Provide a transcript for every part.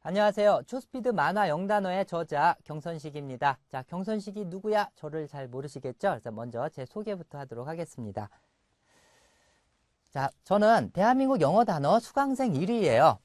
안녕하세요. 초스피드 만화 영단어의 저자 경선식입니다. 자, 경선식이 누구야? 저를 잘 모르시겠죠? 그래서 먼저 제 소개부터 하도록 하겠습니다. 자, 저는 대한민국 영어 단어 수강생 1위예요.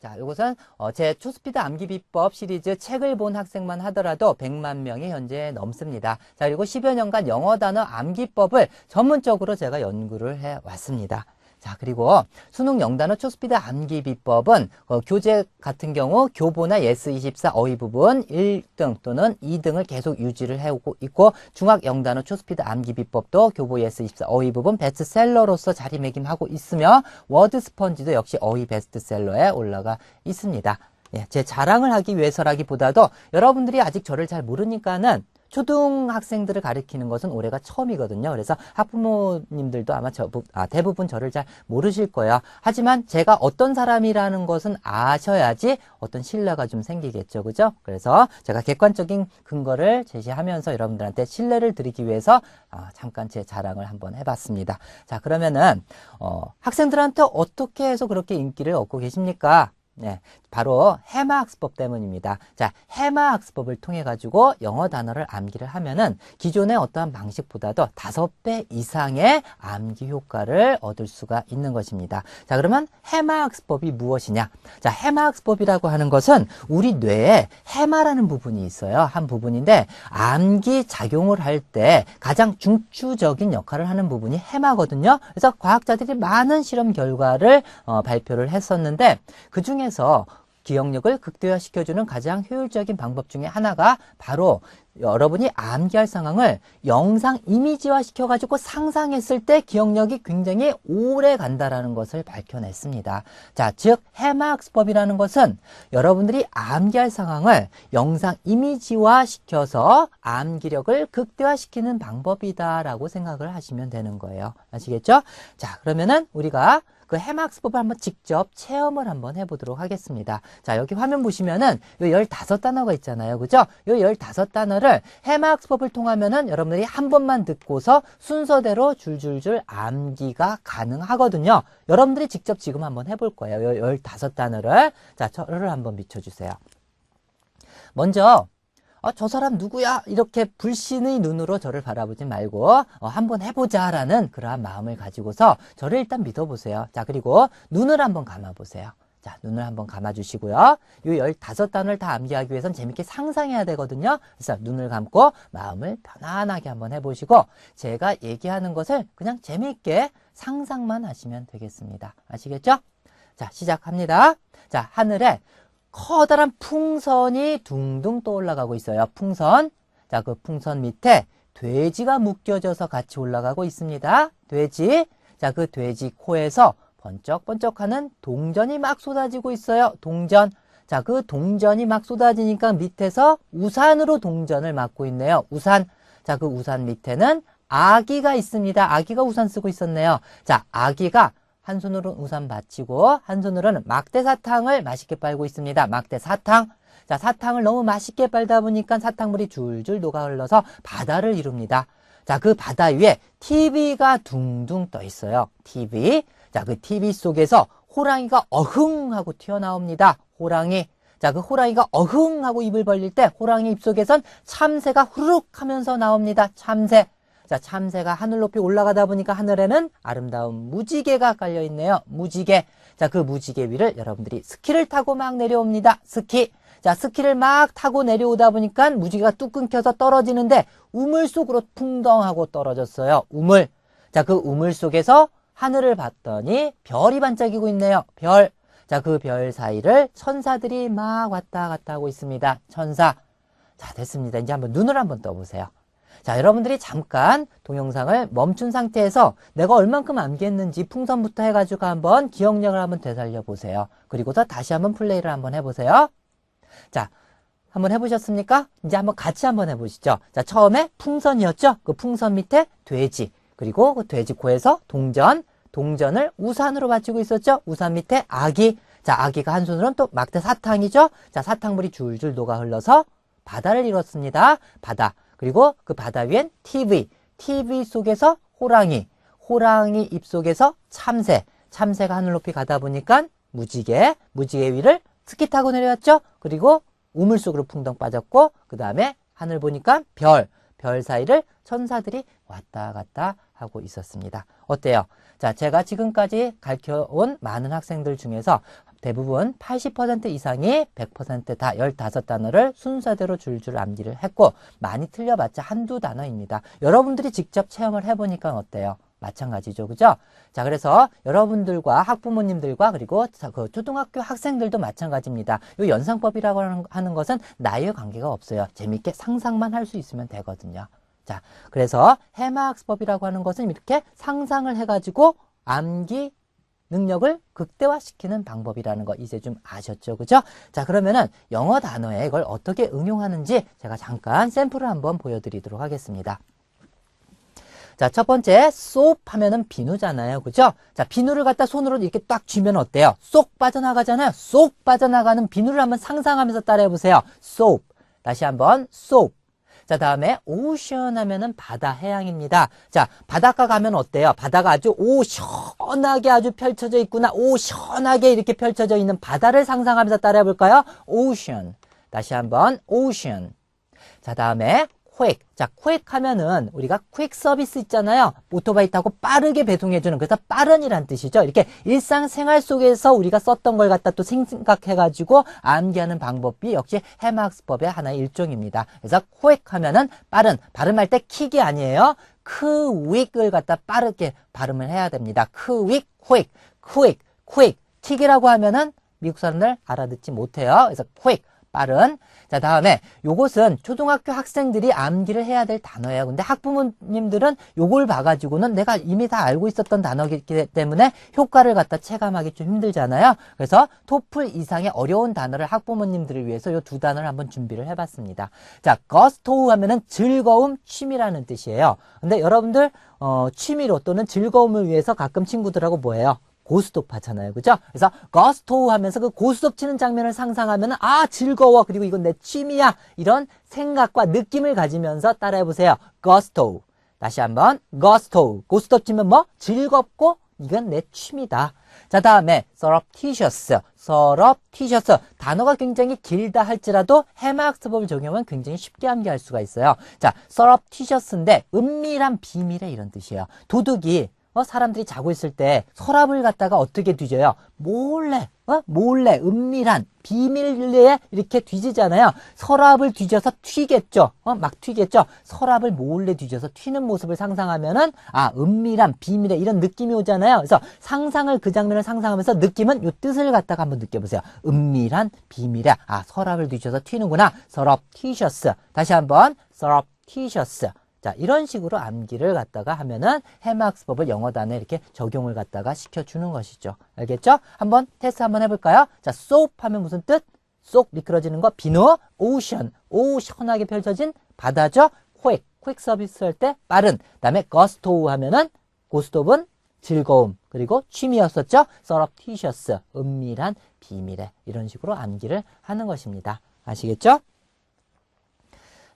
자, 이것은 어, 제 초스피드 암기 비법 시리즈 책을 본 학생만 하더라도 100만 명이 현재 넘습니다. 자, 그리고 10여 년간 영어 단어 암기법을 전문적으로 제가 연구를 해 왔습니다. 자, 그리고 수능 영단어 초스피드 암기 비법은 어, 교재 같은 경우 교보나 예스24 어휘 부분 1등 또는 2등을 계속 유지를 해오고 있고 중학 영단어 초스피드 암기 비법도 교보 예스24 어휘 부분 베스트셀러로서 자리매김하고 있으며 워드 스펀지도 역시 어휘 베스트셀러에 올라가 있습니다. 예, 제 자랑을 하기 위해서라기보다도 여러분들이 아직 저를 잘 모르니까는 초등학생들을 가르치는 것은 올해가 처음이거든요. 그래서 학부모님들도 아마 저, 아, 대부분 저를 잘 모르실 거예요. 하지만 제가 어떤 사람이라는 것은 아셔야지 어떤 신뢰가 좀 생기겠죠. 그죠? 그래서 제가 객관적인 근거를 제시하면서 여러분들한테 신뢰를 드리기 위해서 아, 잠깐 제 자랑을 한번 해봤습니다. 자, 그러면은, 어, 학생들한테 어떻게 해서 그렇게 인기를 얻고 계십니까? 네, 바로 해마 학습법 때문입니다. 자, 해마 학습법을 통해 가지고 영어 단어를 암기를 하면은 기존의 어떠한 방식보다도 다섯 배 이상의 암기 효과를 얻을 수가 있는 것입니다. 자, 그러면 해마 학습법이 무엇이냐? 자, 해마 학습법이라고 하는 것은 우리 뇌에 해마라는 부분이 있어요. 한 부분인데 암기 작용을 할 때 가장 중추적인 역할을 하는 부분이 해마거든요. 그래서 과학자들이 많은 실험 결과를 어, 발표를 했었는데 그 중에 통해서 기억력을 극대화시켜주는 가장 효율적인 방법 중에 하나가 바로 여러분이 암기할 상황을 영상 이미지화 시켜가지고 상상했을 때 기억력이 굉장히 오래 간다라는 것을 밝혀냈습니다. 자, 즉 해마학습법이라는 것은 여러분들이 암기할 상황을 영상 이미지화 시켜서 암기력을 극대화시키는 방법이다라고 생각을 하시면 되는 거예요. 아시겠죠? 자, 그러면은 우리가 그 해마학습법을 한번 직접 체험을 한번 해보도록 하겠습니다. 자, 여기 화면 보시면은 요 15단어가 있잖아요. 그죠? 요 15단어를 해마학습법을 통하면은 여러분들이 한 번만 듣고서 순서대로 줄줄줄 암기가 가능하거든요. 여러분들이 직접 지금 한번 해볼 거예요. 요 15단어를. 자, 저를 한번 비춰주세요. 먼저 어, 저 사람 누구야? 이렇게 불신의 눈으로 저를 바라보지 말고 어, 한번 해보자라는 그러한 마음을 가지고서 저를 일단 믿어보세요. 자 그리고 눈을 한번 감아보세요. 자, 눈을 한번 감아주시고요. 요 15단을 다 암기하기 위해선 재밌게 상상해야 되거든요. 그래서 눈을 감고 마음을 편안하게 한번 해보시고 제가 얘기하는 것을 그냥 재미있게 상상만 하시면 되겠습니다. 아시겠죠? 자, 시작합니다. 자, 하늘에 커다란 풍선이 둥둥 떠올라가고 있어요. 풍선. 자, 그 풍선 밑에 돼지가 묶여져서 같이 올라가고 있습니다. 돼지. 자, 그 돼지 코에서 번쩍번쩍하는 동전이 막 쏟아지고 있어요. 동전. 자, 그 동전이 막 쏟아지니까 밑에서 우산으로 동전을 막고 있네요. 우산. 자, 그 우산 밑에는 아기가 있습니다. 아기가 우산 쓰고 있었네요. 자, 아기가 한 손으로 우산 받치고 한 손으로는 막대 사탕을 맛있게 빨고 있습니다. 막대 사탕. 자, 사탕을 너무 맛있게 빨다 보니까 사탕물이 줄줄 녹아 흘러서 바다를 이룹니다. 자, 그 바다 위에 TV가 둥둥 떠 있어요. TV. 자, 그 TV 속에서 호랑이가 어흥 하고 튀어나옵니다. 호랑이. 자, 그 호랑이가 어흥 하고 입을 벌릴 때 호랑이 입속에선 참새가 후룩 하면서 나옵니다. 참새. 자, 참새가 하늘 높이 올라가다 보니까 하늘에는 아름다운 무지개가 깔려 있네요. 무지개. 자, 그 무지개 위를 여러분들이 스키를 타고 막 내려옵니다. 스키. 자, 스키를 막 타고 내려오다 보니까 무지개가 뚝 끊겨서 떨어지는데 우물 속으로 풍덩하고 떨어졌어요. 우물. 자, 그 우물 속에서 하늘을 봤더니 별이 반짝이고 있네요. 별. 자, 그 별 사이를 천사들이 막 왔다 갔다 하고 있습니다. 천사. 자, 됐습니다. 이제 한번 눈을 한번 떠보세요. 자, 여러분들이 잠깐 동영상을 멈춘 상태에서 내가 얼만큼 암기했는지 풍선부터 해가지고 한번 기억력을 한번 되살려 보세요. 그리고서 다시 한번 플레이를 한번 해보세요. 자, 한번 해보셨습니까? 이제 한번 같이 한번 해보시죠. 자, 처음에 풍선이었죠? 그 풍선 밑에 돼지, 그리고 그 돼지 코에서 동전, 동전을 우산으로 받치고 있었죠? 우산 밑에 아기, 자, 아기가 한 손으로는 또 막대 사탕이죠? 자, 사탕물이 줄줄 녹아 흘러서 바다를 이뤘습니다. 바다. 그리고 그 바다 위엔 TV, TV 속에서 호랑이, 호랑이 입속에서 참새, 참새가 하늘 높이 가다 보니까 무지개, 무지개 위를 스키 타고 내려왔죠? 그리고 우물 속으로 풍덩 빠졌고 그 다음에 하늘 보니까 별, 별 사이를 천사들이 왔다 갔다 하고 있었습니다. 어때요? 자, 제가 지금까지 가르쳐온 많은 학생들 중에서 대부분 80% 이상이 100%다 15단어를 순서대로 줄줄 암기를 했고 많이 틀려봤자 한두 단어입니다. 여러분들이 직접 체험을 해보니까 어때요? 마찬가지죠. 그죠? 자, 그래서 여러분들과 학부모님들과 그리고 그 초등학교 학생들도 마찬가지입니다. 이 연상법이라고 하는, 것은 나이와 관계가 없어요. 재밌게 상상만 할 수 있으면 되거든요. 자, 그래서 해마학습법이라고 하는 것은 이렇게 상상을 해가지고 암기 능력을 극대화시키는 방법이라는 거 이제 좀 아셨죠? 그죠? 자, 그러면은 영어 단어에 이걸 어떻게 응용하는지 제가 잠깐 샘플을 한번 보여드리도록 하겠습니다. 자, 첫 번째, 쏙 하면은 비누잖아요. 그죠? 자, 비누를 갖다 손으로 이렇게 딱 쥐면 어때요? 쏙 빠져나가잖아요. 쏙 빠져나가는 비누를 한번 상상하면서 따라해 보세요. 쏙. 다시 한번, 쏙. 자, 다음에 오션 하면은 바다, 해양입니다. 자, 바닷가 가면 어때요? 바다가 아주 오, 시원하게 아주 펼쳐져 있구나. 오, 시원하게 이렇게 펼쳐져 있는 바다를 상상하면서 따라해 볼까요? 오션. 다시 한번, 오션. 자, 다음에 quick. 자, quick 하면은 우리가 quick 서비스 있잖아요. 오토바이 타고 빠르게 배송해주는 그래서 빠른이란 뜻이죠. 이렇게 일상생활 속에서 우리가 썼던 걸 갖다 또 생각해가지고 암기하는 방법이 역시 해마학습법의 하나의 일종입니다. 그래서 quick 하면은 빠른 발음할 때 킥이 아니에요. quick을 갖다 빠르게 발음을 해야 됩니다. quick, quick, quick, quick. 킥이라고 하면은 미국 사람들 알아듣지 못해요. 그래서 quick. 빠른. 자, 다음에 요것은 초등학교 학생들이 암기를 해야 될 단어예요. 근데 학부모님들은 요걸 봐가지고는 내가 이미 다 알고 있었던 단어이기 때문에 효과를 갖다 체감하기 좀 힘들잖아요. 그래서 토플 이상의 어려운 단어를 학부모님들을 위해서 요 두 단어를 한번 준비를 해봤습니다. 자, 거스토우 하면은 즐거움, 취미라는 뜻이에요. 근데 여러분들, 어, 취미로 또는 즐거움을 위해서 가끔 친구들하고 뭐예요? 고스톱 하잖아요. 그죠? 그래서 거스토우 하면서 그 고스톱 치는 장면을 상상하면 아 즐거워 그리고 이건 내 취미야 이런 생각과 느낌을 가지면서 따라해 보세요. 거스토우 다시 한번 거스토우 고스톱 치면 뭐 즐겁고 이건 내 취미다. 자 다음에 surreptitious surreptitious 단어가 굉장히 길다 할지라도 해마학습법을 적용하면 굉장히 쉽게 암기할 수가 있어요. 자 surreptitious인데 은밀한 비밀의 이런 뜻이에요. 도둑이 어, 사람들이 자고 있을 때 서랍을 갖다가 어떻게 뒤져요? 몰래, 어? 몰래, 은밀한, 비밀리에 이렇게 뒤지잖아요. 서랍을 뒤져서 튀겠죠. 어? 막 튀겠죠. 서랍을 몰래 뒤져서 튀는 모습을 상상하면은, 아, 은밀한, 비밀의 이런 느낌이 오잖아요. 그래서 상상을, 그 장면을 상상하면서 느낌은 요 뜻을 갖다가 한번 느껴보세요. 은밀한, 비밀의, 아, 서랍을 뒤져서 튀는구나. 서랍 티셔츠. 다시 한번, 서랍 티셔츠. 자, 이런 식으로 암기를 갖다가 하면은 해마학습법을 영어 단어에 이렇게 적용을 갖다가 시켜주는 것이죠. 알겠죠? 한번 테스트 한번 해볼까요? 자, soap 하면 무슨 뜻? 쏙 미끄러지는 거 비누, ocean, 오 시원하게 펼쳐진 바다죠? quick, quick 서비스 할 때 빠른. 다음에 gusto 하면은 고스톱은 즐거움 그리고 취미였었죠? surreptitious, 은밀한 비밀에 이런 식으로 암기를 하는 것입니다. 아시겠죠?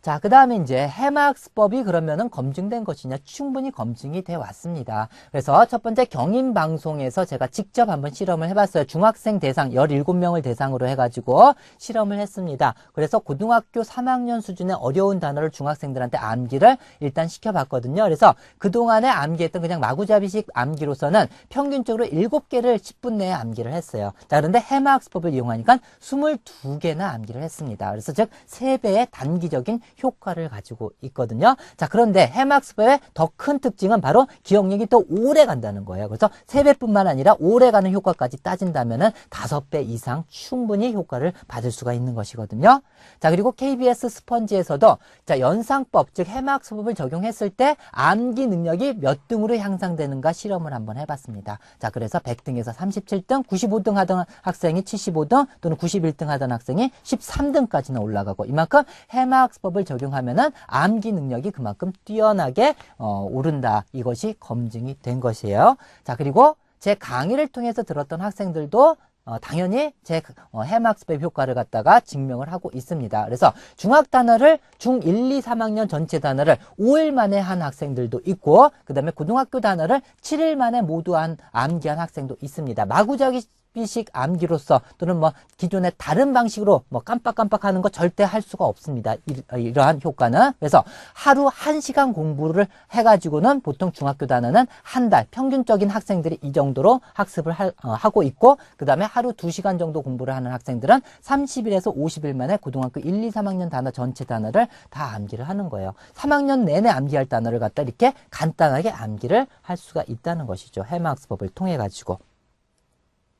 자, 그 다음에 이제 해마학습법이 그러면은 검증된 것이냐 충분히 검증이 돼 왔습니다. 그래서 첫 번째 경인방송에서 제가 직접 한번 실험을 해봤어요. 중학생 대상 17명을 대상으로 해가지고 실험을 했습니다. 그래서 고등학교 3학년 수준의 어려운 단어를 중학생들한테 암기를 일단 시켜봤거든요. 그래서 그동안에 암기했던 그냥 마구잡이식 암기로서는 평균적으로 7개를 10분 내에 암기를 했어요. 자, 그런데 해마학습법을 이용하니까 22개나 암기를 했습니다. 그래서 즉 3배의 단기적인 효과를 가지고 있거든요. 자, 그런데 해마학습의 더 큰 특징은 바로 기억력이 더 오래 간다는 거예요. 그래서 3배뿐만 아니라 오래 가는 효과까지 따진다면은 5배 이상 충분히 효과를 받을 수가 있는 것이거든요. 자, 그리고 KBS 스펀지에서도 자, 연상법, 즉 해마학습법을 적용했을 때 암기 능력이 몇 등으로 향상되는가 실험을 한번 해봤습니다. 자, 그래서 100등에서 37등, 95등 하던 학생이 75등 또는 91등 하던 학생이 13등까지는 올라가고 이만큼 해마학습법을 방법을 적용하면은 암기 능력이 그만큼 뛰어나게 어, 오른다. 이것이 검증이 된 것이에요. 자, 그리고 제 강의를 통해서 들었던 학생들도 어, 당연히 제 어, 해막습의 효과를 갖다가 증명을 하고 있습니다. 그래서 중학 단어를 중 1, 2, 3학년 전체 단어를 5일 만에 한 학생들도 있고 그 다음에 고등학교 단어를 7일 만에 모두 한 암기한 학생도 있습니다. 마구잡이 초록빛식 암기로서 또는 뭐 기존의 다른 방식으로 뭐 깜빡깜빡하는 거 절대 할 수가 없습니다. 이, 어, 이러한 효과는 그래서 하루 한 시간 공부를 해가지고는 보통 중학교 단어는 한 달 평균적인 학생들이 이 정도로 학습을 하, 고 있고 그 다음에 하루 두 시간 정도 공부를 하는 학생들은 30일에서 50일 만에 고등학교 1, 2, 3학년 단어 전체 단어를 다 암기를 하는 거예요. 3학년 내내 암기할 단어를 갖다 이렇게 간단하게 암기를 할 수가 있다는 것이죠. 해마 학습법을 통해 가지고.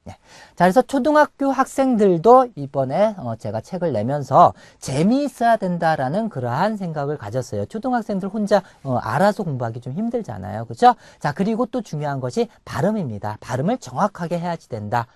네. 자, 그래서 초등학교 학생들도 이번에 어, 제가 책을 내면서 재미있어야 된다라는 그러한 생각을 가졌어요. 초등학생들 혼자 어, 알아서 공부하기 좀 힘들잖아요. 그죠? 자, 그리고 또 중요한 것이 발음입니다. 발음을 정확하게 해야지 된다.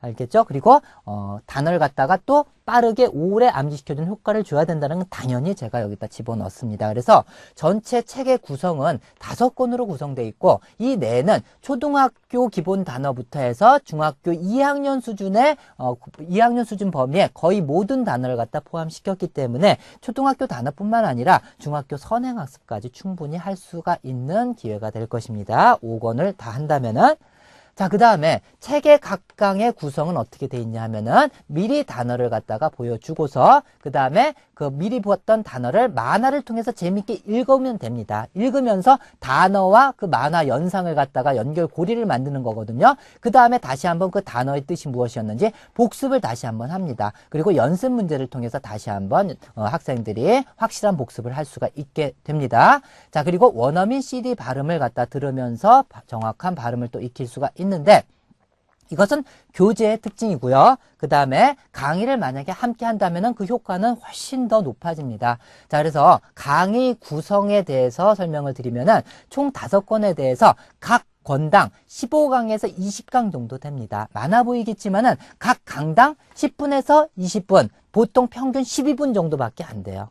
알겠죠? 그리고 어, 단어를 갖다가 또 빠르게 오래 암기시켜주는 효과를 줘야 된다는 건 당연히 제가 여기다 집어넣습니다. 그래서 전체 책의 구성은 다섯 권으로 구성되어 있고 이 내는 초등학교 기본 단어부터 해서 중학교 2학년 수준의 어, 2학년 수준 범위에 거의 모든 단어를 갖다 포함시켰기 때문에 초등학교 단어뿐만 아니라 중학교 선행학습까지 충분히 할 수가 있는 기회가 될 것입니다. 5권을 다 한다면은 자, 그 다음에 책의 각강의 구성은 어떻게 돼 있냐 하면은 미리 단어를 갖다가 보여주고서 그 다음에 그 미리 보았던 단어를 만화를 통해서 재밌게 읽으면 됩니다. 읽으면서 단어와 그 만화 연상을 갖다가 연결 고리를 만드는 거거든요. 그 다음에 다시 한번 그 단어의 뜻이 무엇이었는지 복습을 다시 한번 합니다. 그리고 연습 문제를 통해서 다시 한번 어, 학생들이 확실한 복습을 할 수가 있게 됩니다. 자, 그리고 원어민 CD 발음을 갖다 들으면서 정확한 발음을 또 익힐 수가 있는 데 이것은 교재의 특징이고요. 그 다음에 강의를 만약에 함께 한다면 그 효과는 훨씬 더 높아집니다. 자, 그래서 강의 구성에 대해서 설명을 드리면은 총 다섯 권에 대해서 각 권당 15강에서 20강 정도 됩니다. 많아 보이겠지만 은 각 강당 10분에서 20분, 보통 평균 12분 정도밖에 안 돼요.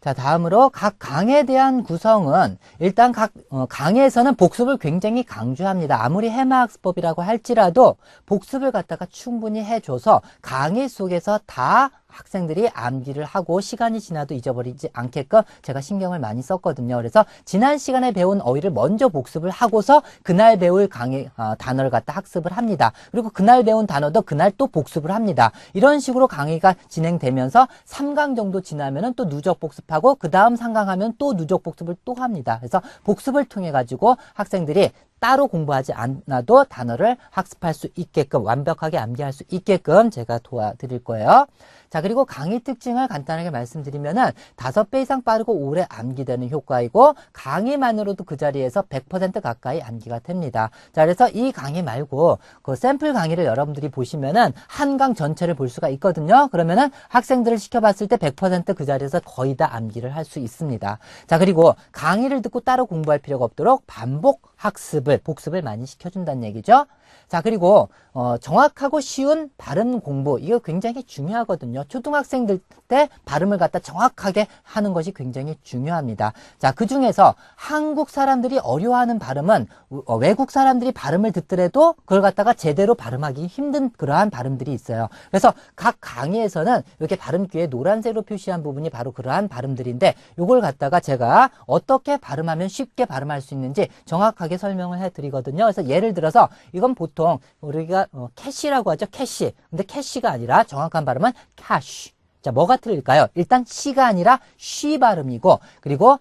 자, 다음으로 각 강에 대한 구성은 일단 각 어, 강에서는 복습을 굉장히 강조합니다. 아무리 해마학습법이라고 할지라도 복습을 갖다가 충분히 해줘서 강의 속에서 다 학생들이 암기를 하고 시간이 지나도 잊어버리지 않게끔 제가 신경을 많이 썼거든요. 그래서 지난 시간에 배운 어휘를 먼저 복습을 하고서 그날 배울 강의 어, 단어를 갖다 학습을 합니다. 그리고 그날 배운 단어도 그날 또 복습을 합니다. 이런 식으로 강의가 진행되면서 3강 정도 지나면은 또 누적 복습하고 그 다음 3강 하면 또 누적 복습을 또 합니다. 그래서 복습을 통해 가지고 학생들이 따로 공부하지 않아도 단어를 학습할 수 있게끔 완벽하게 암기할 수 있게끔 제가 도와드릴 거예요. 자, 그리고 강의 특징을 간단하게 말씀드리면은 다섯 배 이상 빠르고 오래 암기되는 효과이고 강의만으로도 그 자리에서 100% 가까이 암기가 됩니다. 자, 그래서 이 강의 말고 그 샘플 강의를 여러분들이 보시면은 한 강 전체를 볼 수가 있거든요. 그러면은 학생들을 시켜봤을 때 100%그 자리에서 거의 다 암기를 할 수 있습니다. 자, 그리고 강의를 듣고 따로 공부할 필요가 없도록 반복 학습을, 복습을 많이 시켜준다는 얘기죠. 자, 그리고 어, 정확하고 쉬운 발음 공부 이거 굉장히 중요하거든요. 초등학생들 때 발음을 갖다 정확하게 하는 것이 굉장히 중요합니다. 자, 그 중에서 한국 사람들이 어려워하는 발음은 어, 외국 사람들이 발음을 듣더라도 그걸 갖다가 제대로 발음하기 힘든 그러한 발음들이 있어요. 그래서 각 강의에서는 이렇게 발음 귀에 노란색으로 표시한 부분이 바로 그러한 발음들인데 이걸 갖다가 제가 어떻게 발음하면 쉽게 발음할 수 있는지 정확하게 설명을 해드리거든요. 그래서 예를 들어서 이건 보통 우리가 어, 캐시라고 하죠. 캐시. 근데 캐시가 아니라 정확한 발음은 캐시. 자, 뭐가 틀릴까요? 일단 시가 아니라 쉬 발음이고 그리고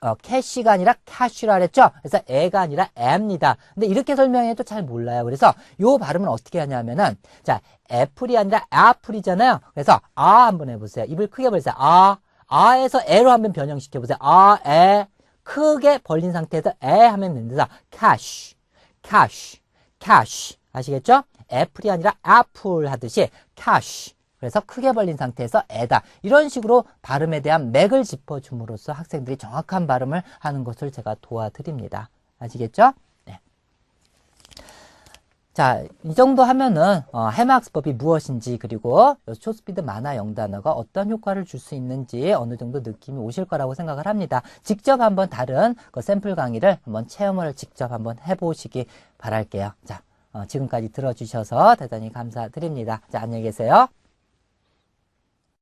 어, 캐시가 아니라 캐쉬라 그랬죠? 그래서 애가 아니라 애입니다. 근데 이렇게 설명해도 잘 몰라요. 그래서 요 발음은 어떻게 하냐면은 자, 애플이 아니라 애플이잖아요. 그래서 아 한번 해보세요. 입을 크게 벌세요. 아, 아에서 애로 한번 변형시켜 보세요. 아, 애 크게 벌린 상태에서 애 하면 됩니다. cash, cash, cash 아시겠죠? 애플이 아니라 애플 하듯이 cash 그래서 크게 벌린 상태에서 애다. 이런 식으로 발음에 대한 맥을 짚어줌으로써 학생들이 정확한 발음을 하는 것을 제가 도와드립니다. 아시겠죠? 네. 자, 이 정도 하면은 어, 해마학습법이 무엇인지 그리고 초스피드 만화 영단어가 어떤 효과를 줄 수 있는지 어느 정도 느낌이 오실 거라고 생각을 합니다. 직접 한번 다른 그 샘플 강의를 한번 체험을 직접 한번 해보시기 바랄게요. 자, 어, 지금까지 들어주셔서 대단히 감사드립니다. 자, 안녕히 계세요.